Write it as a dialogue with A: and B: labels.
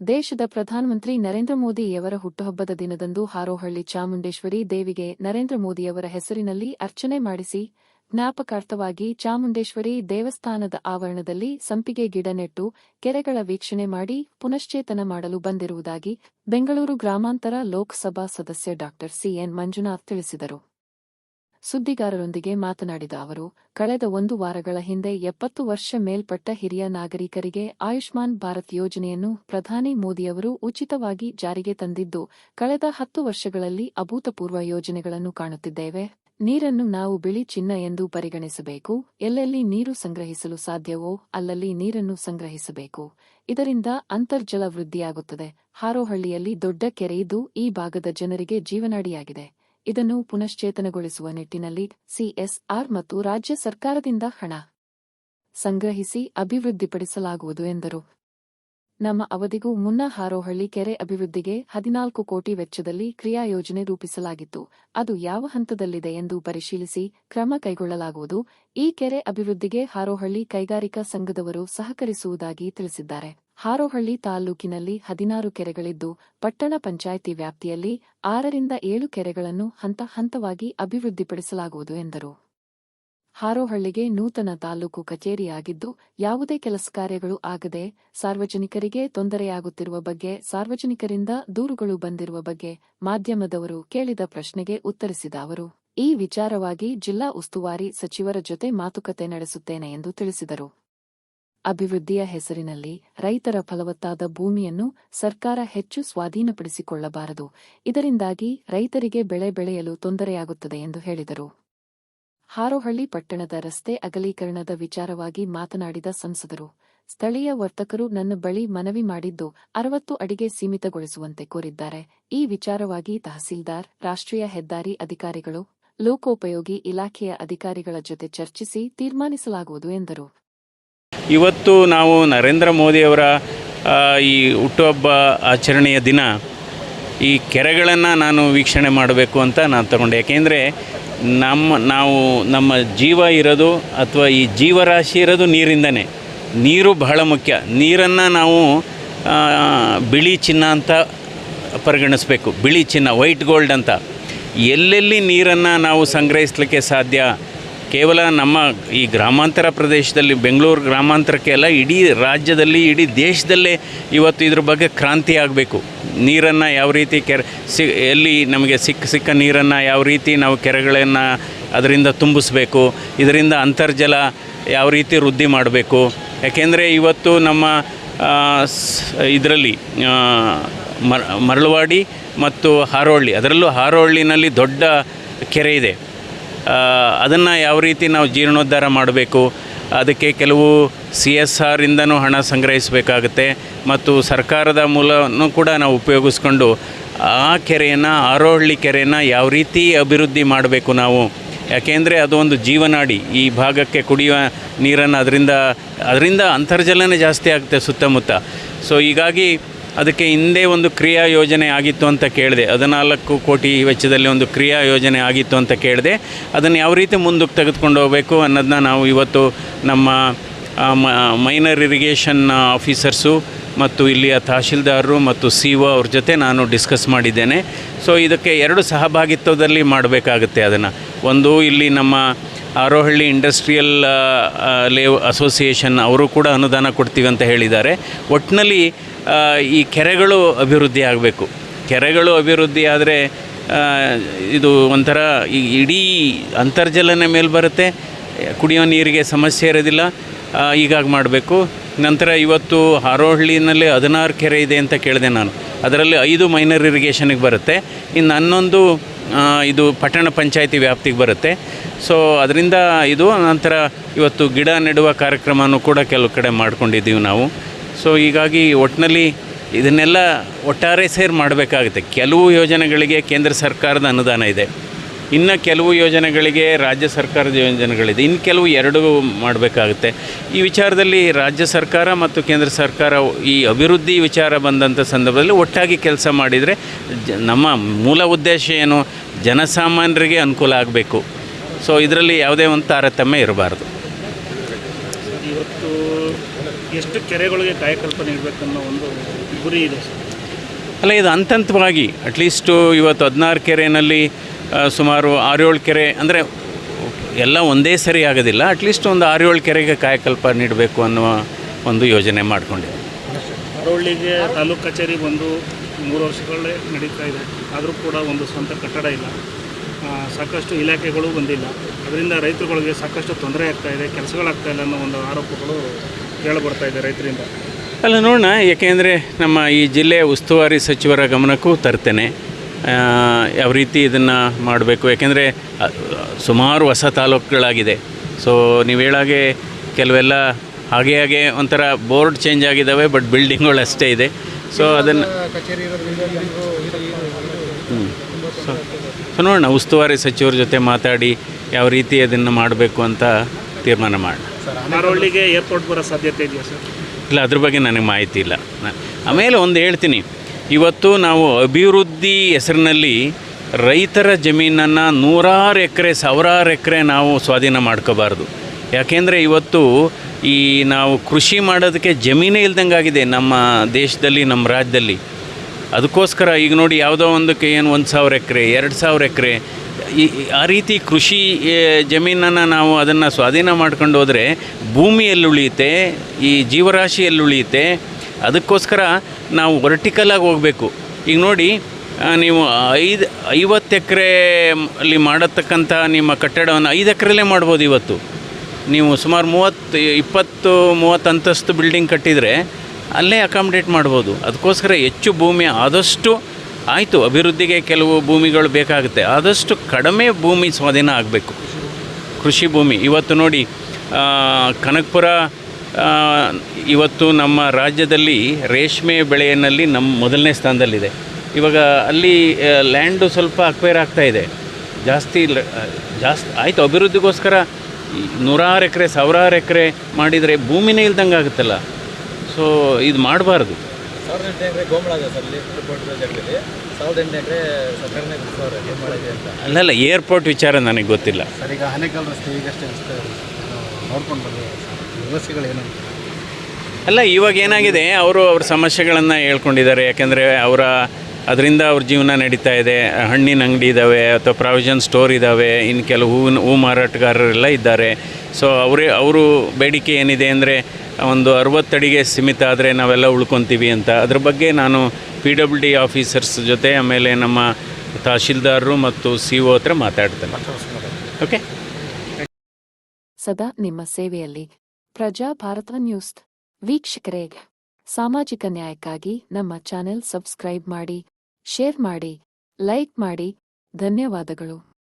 A: ದೇಶದ ಪ್ರಧಾನಮಂತ್ರಿ ನರೇಂದ್ರ ಮೋದಿಯವರ ಹುಟ್ಟುಹಬ್ಬದ ದಿನದಂದು ಹಾರೋಹಳ್ಳಿ ಚಾಮುಂಡೇಶ್ವರಿ ದೇವಿಗೆ ನರೇಂದ್ರ ಮೋದಿಯವರ ಹೆಸರಿನಲ್ಲಿ ಅರ್ಚನೆ ಮಾಡಿಸಿ, ಜ್ಞಾಪಕಾರ್ಥವಾಗಿ ಚಾಮುಂಡೇಶ್ವರಿ ದೇವಸ್ಥಾನದ ಆವರಣದಲ್ಲಿ ಸಂಪಿಗೆ ಗಿಡ ನೆಟ್ಟು ಕೆರೆಗಳ ವೀಕ್ಷಣೆ ಮಾಡಿ ಪುನಶ್ಚೇತನ ಮಾಡಲು ಬಂದಿರುವುದಾಗಿ ಬೆಂಗಳೂರು ಗ್ರಾಮಾಂತರ ಲೋಕಸಭಾ ಸದಸ್ಯ ಡಾ ಸಿಎನ್ ಮಂಜುನಾಥ್ ತಿಳಿಸಿದರು. ಸುದ್ದಿಗಾರರೊಂದಿಗೆ ಮಾತನಾಡಿದ ಅವರು, ಕಳೆದ ಒಂದು ವಾರಗಳ ಹಿಂದೆ ಎಪ್ಪತ್ತು ವರ್ಷ ಮೇಲ್ಪಟ್ಟ ಹಿರಿಯ ನಾಗರಿಕರಿಗೆ ಆಯುಷ್ಮಾನ್ ಭಾರತ್ ಯೋಜನೆಯನ್ನು ಪ್ರಧಾನಿ ಮೋದಿಯವರು ಉಚಿತವಾಗಿ ಜಾರಿಗೆ ತಂದಿದ್ದು, ಕಳೆದ ಹತ್ತು ವರ್ಷಗಳಲ್ಲಿ ಅಭೂತಪೂರ್ವ ಯೋಜನೆಗಳನ್ನು ಕಾಣುತ್ತಿದ್ದೇವೆ. ನೀರನ್ನು ನಾವು ಬಿಳಿ ಚಿನ್ನ ಎಂದು ಪರಿಗಣಿಸಬೇಕು. ಎಲ್ಲೆಲ್ಲಿ ನೀರು ಸಂಗ್ರಹಿಸಲು ಸಾಧ್ಯವೋ ಅಲ್ಲಲ್ಲಿ ನೀರನ್ನು ಸಂಗ್ರಹಿಸಬೇಕು. ಇದರಿಂದ ಅಂತರ್ಜಲ ವೃದ್ಧಿಯಾಗುತ್ತದೆ. ಹಾರೋಹಳ್ಳಿಯಲ್ಲಿ ದೊಡ್ಡ ಕೆರೆಯಿದ್ದು ಈ ಭಾಗದ ಜನರಿಗೆ ಜೀವನಾಡಿಯಾಗಿದೆ. ಇದನ್ನು ಪುನಶ್ಚೇತನಗೊಳಿಸುವ ನಿಟ್ಟಿನಲ್ಲಿ ಸಿಎಸ್ಆರ್ ಮತ್ತು ರಾಜ್ಯ ಸರ್ಕಾರದಿಂದ ಹಣ ಸಂಗ್ರಹಿಸಿ ಅಭಿವೃದ್ಧಿಪಡಿಸಲಾಗುವುದು ಎಂದರು. ನಮ್ಮ ಅವಧಿಗೂ ಮುನ್ನ ಹಾರೋಹಳ್ಳಿ ಕೆರೆ ಅಭಿವೃದ್ಧಿಗೆ ಹದಿನಾಲ್ಕು ಕೋಟಿ ವೆಚ್ಚದಲ್ಲಿ ಕ್ರಿಯಾ ಯೋಜನೆ ರೂಪಿಸಲಾಗಿತ್ತು. ಅದು ಯಾವ ಹಂತದಲ್ಲಿದೆ ಎಂದು ಪರಿಶೀಲಿಸಿ ಕ್ರಮ ಕೈಗೊಳ್ಳಲಾಗುವುದು. ಈ ಕೆರೆ ಅಭಿವೃದ್ಧಿಗೆ ಹಾರೋಹಳ್ಳಿ ಕೈಗಾರಿಕಾ ಸಂಘದವರು ಸಹಕರಿಸುವುದಾಗಿ ತಿಳಿಸಿದ್ದಾರೆ. ಹಾರೋಹಳ್ಳಿ ತಾಲ್ಲೂಕಿನಲ್ಲಿ ಹದಿನಾರು ಕೆರೆಗಳಿದ್ದು, ಪಟ್ಟಣ ಪಂಚಾಯಿತಿ ವ್ಯಾಪ್ತಿಯಲ್ಲಿ ಆರರಿಂದ ಏಳು ಕೆರೆಗಳನ್ನು ಹಂತ ಹಂತವಾಗಿ ಅಭಿವೃದ್ಧಿಪಡಿಸಲಾಗುವುದು ಎಂದರು. ಹಾರೋಹಳ್ಳಿಗೆ ನೂತನ ತಾಲೂಕು ಕಚೇರಿಯಾಗಿದ್ದು, ಯಾವುದೇ ಕೆಲಸ ಕಾರ್ಯಗಳು ಆಗದೆ ಸಾರ್ವಜನಿಕರಿಗೆ ತೊಂದರೆಯಾಗುತ್ತಿರುವ ಬಗ್ಗೆ, ಸಾರ್ವಜನಿಕರಿಂದ ದೂರುಗಳು ಬಂದಿರುವ ಬಗ್ಗೆ ಮಾಧ್ಯಮದವರು ಕೇಳಿದ ಪ್ರಶ್ನೆಗೆ ಉತ್ತರಿಸಿದ ಅವರು, ಈ ವಿಚಾರವಾಗಿ ಜಿಲ್ಲಾ ಉಸ್ತುವಾರಿ ಸಚಿವರ ಜೊತೆ ಮಾತುಕತೆ ನಡೆಸುತ್ತೇನೆ ಎಂದು ತಿಳಿಸಿದರು. ಅಭಿವೃದ್ಧಿಯ ಹೆಸರಿನಲ್ಲಿ ರೈತರ ಫಲವತ್ತಾದ ಭೂಮಿಯನ್ನು ಸರ್ಕಾರ ಹೆಚ್ಚು ಸ್ವಾಧೀನಪಡಿಸಿಕೊಳ್ಳಬಾರದು. ಇದರಿಂದಾಗಿ ರೈತರಿಗೆ ಬೆಳೆ ಬೆಳೆಯಲು ತೊಂದರೆಯಾಗುತ್ತದೆ ಎಂದು ಹೇಳಿದರು. ಹಾರೋಹಳ್ಳಿ ಪಟ್ಟಣದ ರಸ್ತೆ ಅಗಲೀಕರಣದ ವಿಚಾರವಾಗಿ ಮಾತನಾಡಿದ ಸಂಸದರು, ಸ್ಥಳೀಯ ವರ್ತಕರು ನನ್ನ ಬಳಿ ಮನವಿ ಮಾಡಿದ್ದು ಅರವತ್ತು ಅಡಿಗೆ ಸೀಮಿತಗೊಳಿಸುವಂತೆ ಕೋರಿದ್ದಾರೆ. ಈ ವಿಚಾರವಾಗಿ ತಹಸೀಲ್ದಾರ್, ರಾಷ್ಟ್ರೀಯ ಹೆದ್ದಾರಿ ಅಧಿಕಾರಿಗಳು, ಲೋಕೋಪಯೋಗಿ ಇಲಾಖೆಯ ಅಧಿಕಾರಿಗಳ ಜೊತೆ ಚರ್ಚಿಸಿ ತೀರ್ಮಾನಿಸಲಾಗುವುದು ಎಂದರು.
B: ಇವತ್ತು ನಾವು ನರೇಂದ್ರ ಮೋದಿಯವರ ಈ ಹುಟ್ಟುಹಬ್ಬ ಆಚರಣೆಯ ದಿನ ಈ ಕೆರೆಗಳನ್ನು ನಾನು ವೀಕ್ಷಣೆ ಮಾಡಬೇಕು ಅಂತ ನಾನು ತಗೊಂಡೆ. ಯಾಕೆಂದರೆ ನಮ್ಮ ನಾವು ನಮ್ಮ ಜೀವ ಇರೋದು ಅಥವಾ ಈ ಜೀವರಾಶಿ ಇರೋದು ನೀರಿಂದನೇ. ನೀರು ಬಹಳ ಮುಖ್ಯ. ನೀರನ್ನು ನಾವು ಬಿಳಿ ಚಿನ್ನ ಅಂತ ಪರಿಗಣಿಸಬೇಕು. ಬಿಳಿ ಚಿನ್ನ ವೈಟ್ ಗೋಲ್ಡ್ ಅಂತ. ಎಲ್ಲೆಲ್ಲಿ ನೀರನ್ನು ನಾವು ಸಂಗ್ರಹಿಸಲಿಕ್ಕೆ ಸಾಧ್ಯ? ಕೇವಲ ನಮ್ಮ ಈ ಗ್ರಾಮಾಂತರ ಪ್ರದೇಶದಲ್ಲಿ ಬೆಂಗಳೂರು ಗ್ರಾಮಾಂತರಕ್ಕೆ ಅಲ್ಲ, ಇಡೀ ರಾಜ್ಯದಲ್ಲಿ, ಇಡೀ ದೇಶದಲ್ಲೇ ಇವತ್ತು ಇದ್ರ ಬಗ್ಗೆ ಕ್ರಾಂತಿ ಆಗಬೇಕು. ನೀರನ್ನು ಯಾವ ರೀತಿ ಕೆರೆ, ಸಿ, ಎಲ್ಲಿ ನಮಗೆ ಸಿಕ್ಕ ಸಿಕ್ಕ ನೀರನ್ನು ಯಾವ ರೀತಿ ನಾವು ಕೆರೆಗಳನ್ನು ಅದರಿಂದ ತುಂಬಿಸ್ಬೇಕು, ಇದರಿಂದ ಅಂತರ್ಜಲ ಯಾವ ರೀತಿ ವೃದ್ಧಿ ಮಾಡಬೇಕು. ಯಾಕೆಂದರೆ ಇವತ್ತು ನಮ್ಮ ಇದರಲ್ಲಿ ಮರ, ಮರಳವಾಡಿ ಮತ್ತು ಹಾರೋಳ್ಳಿ, ಅದರಲ್ಲೂ ಹಾರೋಳ್ಳಿನಲ್ಲಿ ದೊಡ್ಡ ಕೆರೆ ಇದೆ. ಅದನ್ನು ಯಾವ ರೀತಿ ನಾವು ಜೀರ್ಣೋದ್ಧಾರ ಮಾಡಬೇಕು? ಅದಕ್ಕೆ ಕೆಲವು ಸಿ ಎಸ್ ಆರಿಂದನೂ ಹಣ ಸಂಗ್ರಹಿಸಬೇಕಾಗುತ್ತೆ ಮತ್ತು ಸರ್ಕಾರದ ಮೂಲನೂ ಕೂಡ ನಾವು ಉಪಯೋಗಿಸ್ಕೊಂಡು ಆ ಕೆರೆಯನ್ನು, ಆರೋಹಳ್ಳಿ ಕೆರೆಯನ್ನು ಯಾವ ರೀತಿ ಅಭಿವೃದ್ಧಿ ಮಾಡಬೇಕು ನಾವು? ಯಾಕೆಂದರೆ ಅದು ಒಂದು ಜೀವನಾಡಿ, ಈ ಭಾಗಕ್ಕೆ ಕುಡಿಯುವ ನೀರನ್ನು ಅದರಿಂದ ಅದರಿಂದ ಅಂತರ್ಜಲನೇ ಜಾಸ್ತಿ ಆಗುತ್ತೆ ಸುತ್ತಮುತ್ತ. ಸೊ ಹೀಗಾಗಿ ಅದಕ್ಕೆ ಹಿಂದೆ ಒಂದು ಕ್ರಿಯಾ ಯೋಜನೆ ಆಗಿತ್ತು ಅಂತ ಕೇಳಿದೆ. ಹದಿನಾಲ್ಕು ಕೋಟಿ ವೆಚ್ಚದಲ್ಲಿ ಒಂದು ಕ್ರಿಯಾ ಯೋಜನೆ ಆಗಿತ್ತು ಅಂತ ಕೇಳಿದೆ. ಅದನ್ನು ಯಾವ ರೀತಿ ಮುಂದಕ್ಕೆ ತೆಗೆದುಕೊಂಡು ಹೋಗಬೇಕು ಅನ್ನೋದನ್ನ ನಾವು ಇವತ್ತು ನಮ್ಮ ಮೈನರ್ ಇರಿಗೇಷನ್ ಆಫೀಸರ್ಸು ಮತ್ತು ಇಲ್ಲಿಯ ತಹಶೀಲ್ದಾರರು ಮತ್ತು ಸಿ ಒ ಅವ್ರ ಜೊತೆ ನಾನು ಡಿಸ್ಕಸ್ ಮಾಡಿದ್ದೇನೆ. ಸೊ, ಇದಕ್ಕೆ ಎರಡು ಸಹಭಾಗಿತ್ವದಲ್ಲಿ ಮಾಡಬೇಕಾಗುತ್ತೆ ಅದನ್ನು. ಒಂದು, ಇಲ್ಲಿ ನಮ್ಮ ಆರೋಹಳ್ಳಿ ಇಂಡಸ್ಟ್ರಿಯಲ್ ಲೇವ್ ಅಸೋಸಿಯೇಷನ್ ಅವರು ಕೂಡ ಅನುದಾನ ಕೊಡ್ತೀವಿ ಅಂತ ಹೇಳಿದ್ದಾರೆ. ಒಟ್ಟಿನಲ್ಲಿ ಈ ಕೆರೆಗಳು ಅಭಿವೃದ್ಧಿ ಆಗಬೇಕು. ಕೆರೆಗಳು ಅಭಿವೃದ್ಧಿ ಆದರೆ ಇದು ಒಂಥರ ಈ ಇಡೀ ಅಂತರ್ಜಲನ ಮೇಲೆ ಬರುತ್ತೆ, ಕುಡಿಯೋ ನೀರಿಗೆ ಸಮಸ್ಯೆ ಇರೋದಿಲ್ಲ ಈಗಾಗ ಮಾಡಬೇಕು. ನಂತರ ಇವತ್ತು ಹಾರೋಹಳ್ಳಿನಲ್ಲಿ ಹದಿನಾರು ಕೆರೆ ಇದೆ ಅಂತ ಕೇಳಿದೆ ನಾನು. ಅದರಲ್ಲಿ ಐದು ಮೈನರ್ ಇರಿಗೇಷನಿಗೆ ಬರುತ್ತೆ. ಇನ್ನು ಹನ್ನೊಂದು ಇದು ಪಟ್ಟಣ ಪಂಚಾಯಿತಿ ವ್ಯಾಪ್ತಿಗೆ ಬರುತ್ತೆ. ಸೊ, ಅದರಿಂದ ಇದು ನಂತರ ಇವತ್ತು ಗಿಡ ನೆಡುವ ಕಾರ್ಯಕ್ರಮನೂ ಕೂಡ ಕೆಲವು ಕಡೆ ಮಾಡ್ಕೊಂಡಿದ್ದೀವಿ ನಾವು. ಸೊ ಹೀಗಾಗಿ ಒಟ್ಟಿನಲ್ಲಿ ಇದನ್ನೆಲ್ಲ ಒಟ್ಟಾರೆ ಸೇರಿ ಮಾಡಬೇಕಾಗುತ್ತೆ. ಕೆಲವು ಯೋಜನೆಗಳಿಗೆ ಕೇಂದ್ರ ಸರ್ಕಾರದ ಅನುದಾನ ಇದೆ. ಇನ್ನು ಕೆಲವು ಯೋಜನೆಗಳಿಗೆ ರಾಜ್ಯ ಸರ್ಕಾರದ ಯೋಜನೆಗಳಿದೆ. ಇನ್ನು ಕೆಲವು ಎರಡೂ ಮಾಡಬೇಕಾಗುತ್ತೆ. ಈ ವಿಚಾರದಲ್ಲಿ ರಾಜ್ಯ ಸರ್ಕಾರ ಮತ್ತು ಕೇಂದ್ರ ಸರ್ಕಾರ ಈ ಅಭಿವೃದ್ಧಿ ವಿಚಾರ ಬಂದಂಥ ಸಂದರ್ಭದಲ್ಲಿ ಒಟ್ಟಾಗಿ ಕೆಲಸ ಮಾಡಿದರೆ ಜ, ನಮ್ಮ ಮೂಲ ಉದ್ದೇಶ ಏನು? ಜನಸಾಮಾನ್ಯರಿಗೆ ಅನುಕೂಲ ಆಗಬೇಕು. ಸೊ ಇದರಲ್ಲಿ ಯಾವುದೇ ಒಂದು ತಾರತಮ್ಯ ಇರಬಾರ್ದು.
C: ಇವತ್ತು ಎಷ್ಟು ಕೆರೆಗಳಿಗೆ ಕಾಯಕಲ್ಪ ನೀಡಬೇಕನ್ನೋ ಒಂದು ಗುರಿ ಇದೆ ಸರ್.
B: ಅಲ್ಲ ಇದು ಹಂತವಾಗಿ ಅಟ್ಲೀಸ್ಟು ಇವತ್ತು ಹದಿನಾರು ಕೆರೆಯಲ್ಲಿ ಸುಮಾರು ಆರೇಳು ಕೆರೆ ಅಂದರೆ ಎಲ್ಲ ಒಂದೇ ಸರಿ ಆಗೋದಿಲ್ಲ ಅಟ್ಲೀಸ್ಟ್ ಒಂದು ಆರೇಳು ಕೆರೆಗೆ ಕಾಯಕಲ್ಪ ನೀಡಬೇಕು ಅನ್ನುವ ಒಂದು ಯೋಜನೆ ಮಾಡಿಕೊಂಡಿದೆ.
C: ಆರೋಳಿಗೆ ತಾಲೂಕು ಕಚೇರಿ ಬಂದು ಮೂರು ವರ್ಷಗಳೇ ನಡೀತಾ ಇದೆ. ಆದರೂ ಕೂಡ ಒಂದು ಸ್ವಂತ ಕಟ್ಟಡ ಇಲ್ಲ. ಸಾಕಷ್ಟು ಇಲಾಖೆಗಳು ಬಂದಿಲ್ಲ. ಅದರಿಂದ ರೈತರುಗಳಿಗೆ ಸಾಕಷ್ಟು ತೊಂದರೆ ಆಗ್ತಾ ಇದೆ ಕೆಲಸಗಳಾಗ್ತಾ ಇಲ್ಲ ಅನ್ನೋ ಒಂದು ಆರೋಪಗಳು ಕೇಳಿಬರ್ತಾ ಇದೆ ರೈತರಿಂದ?
B: ಅಲ್ಲ ನೋಡೋಣ ಏಕೆಂದರೆ ನಮ್ಮ ಈ ಜಿಲ್ಲೆಯ ಉಸ್ತುವಾರಿ ಸಚಿವರ ಗಮನಕ್ಕೂ ತರ್ತೇನೆ. ಯಾವ ರೀತಿ ಇದನ್ನು ಮಾಡಬೇಕು ಯಾಕೆಂದರೆ ಸುಮಾರು ಹೊಸ ತಾಲೂಕುಗಳಾಗಿದೆ. ಸೊ ನೀವು ಹೇಳಾಗೆ ಕೆಲವೆಲ್ಲ ಹಾಗೆ ಹಾಗೆ ಒಂಥರ ಬೋರ್ಡ್ ಚೇಂಜ್ ಆಗಿದ್ದಾವೆ ಬಟ್ ಬಿಲ್ಡಿಂಗ್ಗಳು ಅಷ್ಟೇ ಇದೆ. ಸೊ ಅದನ್ನು ಹ್ಞೂ ಸೊ ಸೊ ನೋಡೋಣ ಉಸ್ತುವಾರಿ ಸಚಿವರ ಜೊತೆ ಮಾತಾಡಿ ಯಾವ ರೀತಿ ಅದನ್ನು ಮಾಡಬೇಕು ಅಂತ ತೀರ್ಮಾನ ಮಾಡೋಣ.
C: ಹರವಳ್ಳಿಗೆ ಏರ್ಪೋರ್ಟ್ ಬರೋ ಸಾಧ್ಯತೆ ಇದೆಯಾ ಸರ್?
B: ಇಲ್ಲ, ಅದ್ರ ಬಗ್ಗೆ ನನಗೆ ಮಾಹಿತಿ ಇಲ್ಲ. ಆಮೇಲೆ ಒಂದು ಹೇಳ್ತೀನಿ. ಇವತ್ತು ನಾವು ಅಭಿವೃದ್ಧಿ ಹೆಸರಿನಲ್ಲಿ ರೈತರ ಜಮೀನನ್ನು ನೂರಾರು ಎಕರೆ, ಸಾವಿರಾರು ಎಕರೆ ನಾವು ಸ್ವಾಧೀನ ಮಾಡ್ಕೋಬಾರ್ದು. ಯಾಕೆಂದರೆ ಇವತ್ತು ಈ ನಾವು ಕೃಷಿ ಮಾಡೋದಕ್ಕೆ ಜಮೀನೇ ಇಲ್ದಂಗೆ ಆಗಿದೆ ನಮ್ಮ ದೇಶದಲ್ಲಿ, ನಮ್ಮ ರಾಜ್ಯದಲ್ಲಿ. ಅದಕ್ಕೋಸ್ಕರ ಈಗ ನೋಡಿ ಯಾವುದೋ ಒಂದಕ್ಕೆ ಏನು ಒಂದು ಸಾವಿರ ಎಕರೆ, ಎರಡು ಸಾವಿರ ಎಕರೆ, ಈ ಆ ರೀತಿ ಕೃಷಿ ಜಮೀನನ್ನು ನಾವು ಅದನ್ನು ಸ್ವಾಧೀನ ಮಾಡ್ಕೊಂಡು ಹೋದರೆ ಭೂಮಿಯಲ್ಲಿ ಉಳಿಯುತ್ತೆ, ಈ ಜೀವರಾಶಿಯಲ್ಲಿ ಉಳಿಯುತ್ತೆ. ಅದಕ್ಕೋಸ್ಕರ ನಾವು ವರ್ಟಿಕಲಾಗಿ ಹೋಗಬೇಕು. ಈಗ ನೋಡಿ ನೀವು ಐದು, ಐವತ್ತು ಎಕರೆ ಅಲ್ಲಿ ಮಾಡತಕ್ಕಂಥ ನಿಮ್ಮ ಕಟ್ಟಡವನ್ನು ಐದು ಎಕರೆಲೇ ಮಾಡ್ಬೋದು ಇವತ್ತು. ನೀವು ಸುಮಾರು ಮೂವತ್ತು, ಇಪ್ಪತ್ತು ಮೂವತ್ತು ಅಂತಸ್ತು ಬಿಲ್ಡಿಂಗ್ ಕಟ್ಟಿದರೆ ಅಲ್ಲೇ ಅಕಾಮಿಡೇಟ್ ಮಾಡ್ಬೋದು. ಅದಕ್ಕೋಸ್ಕರ ಹೆಚ್ಚು ಭೂಮಿ ಆದಷ್ಟು ಆಯಿತು, ಅಭಿವೃದ್ಧಿಗೆ ಕೆಲವು ಭೂಮಿಗಳು ಬೇಕಾಗುತ್ತೆ. ಆದಷ್ಟು ಕಡಿಮೆ ಭೂಮಿ ಸ್ವಾಧೀನ ಆಗಬೇಕು. ಕೃಷಿ ಭೂಮಿ, ಇವತ್ತು ನೋಡಿ ಕನಕಪುರ ಇವತ್ತು ನಮ್ಮ ರಾಜ್ಯದಲ್ಲಿ ರೇಷ್ಮೆ ಬೆಳೆಯಲ್ಲಿ ನಮ್ಮ ಮೊದಲನೇ ಸ್ಥಾನದಲ್ಲಿದೆ. ಇವಾಗ ಅಲ್ಲಿ ಲ್ಯಾಂಡು ಸ್ವಲ್ಪ ಅಕ್ವೈರ್ ಆಗ್ತಾ ಇದೆ. ಜಾಸ್ತಿ ಜಾಸ್ತಿ ಆಯಿತು. ಅಭಿವೃದ್ಧಿಗೋಸ್ಕರ ನೂರಾರು ಎಕರೆ, ಸಾವಿರಾರು ಎಕರೆ ಮಾಡಿದರೆ ಭೂಮಿನೇ ಇಲ್ದಂಗೆ ಆಗುತ್ತಲ್ಲ ಸೊ ಇದು ಮಾಡಬಾರ್ದು.
D: ಸಾವಿರದ ಎಂಟು ಎಕರೆ ಗೋಮಳ ಇದೆ ಸರ್ ಇಲ್ಲಿ ಏರ್ಪೋರ್ಟ್ ಜಾಗದಲ್ಲಿ ಸಾವಿರದ ಎಂಟು ಎಕರೆ ಸರ್ಕಾರನೇ ಬಿಡಿಸೋರು ಏನು ಮಾಡಿದೆ ಅಂತ.
B: ಅಲ್ಲಲ್ಲ ಏರ್ಪೋರ್ಟ್ ವಿಚಾರ ನನಗೆ ಗೊತ್ತಿಲ್ಲ.
D: ಸರ್ ಈಗ ಆನೇಕಲ್ ರಸ್ತೆ ಈಗಷ್ಟೇ ನೋಡ್ಕೊಂಡು ಬಂದಿದೆ ಸಮಸ್ಯೆಗಳು ಏನು
B: ಅಲ್ಲ ಇವಾಗ ಏನಾಗಿದೆ? ಅವರು ಅವ್ರ ಸಮಸ್ಯೆಗಳನ್ನು ಹೇಳ್ಕೊಂಡಿದ್ದಾರೆ. ಯಾಕೆಂದರೆ ಅವರ ಅದರಿಂದ ಅವ್ರ ಜೀವನ ನಡೀತಾ ಇದೆ. ಹಣ್ಣಿನ ಅಂಗಡಿ ಇದ್ದಾವೆ ಅಥವಾ ಪ್ರಾವಿಷನ್ ಸ್ಟೋರ್ ಇದ್ದಾವೆ ಇನ್ನು ಕೆಲವು ಹೂವಿನ ಹೂ ಮಾರಾಟಗಾರರೆಲ್ಲ ಇದ್ದಾರೆ. ಸೊ ಅವರೇ ಅವರು ಬೇಡಿಕೆ ಏನಿದೆ ಅಂದರೆ ಒಂದು ಅರವತ್ತಡಿಗೆ ಸೀಮಿತ ಆದರೆ ನಾವೆಲ್ಲ ಉಳ್ಕೊತೀವಿ ಅಂತ. ಅದ್ರ ಬಗ್ಗೆ ನಾನು ಪಿ ಡಬ್ಲ್ಯೂ ಡಿ ಆಫೀಸರ್ಸ್ ಜೊತೆ ಆಮೇಲೆ ನಮ್ಮ ತಹಶೀಲ್ದಾರರು ಮತ್ತು ಸಿ ಒ ಹತ್ರ ಮಾತಾಡ್ತೇನೆ. ಓಕೆ
A: ಸದಾ ನಿಮ್ಮ ಸೇವೆಯಲ್ಲಿ ಪ್ರಜಾ ಭಾರತ ನ್ಯೂಸ್. ವೀಕ್ಷಕರೇ, ಸಾಮಾಜಿಕ ನ್ಯಾಯಕ್ಕಾಗಿ ನಮ್ಮ ಚಾನೆಲ್ ಸಬ್ಸ್ಕ್ರೈಬ್ ಮಾಡಿ. ಶೇರ್ ಮಾಡಿ ಲೈಕ್ ಮಾಡಿ. ಧನ್ಯವಾದಗಳು.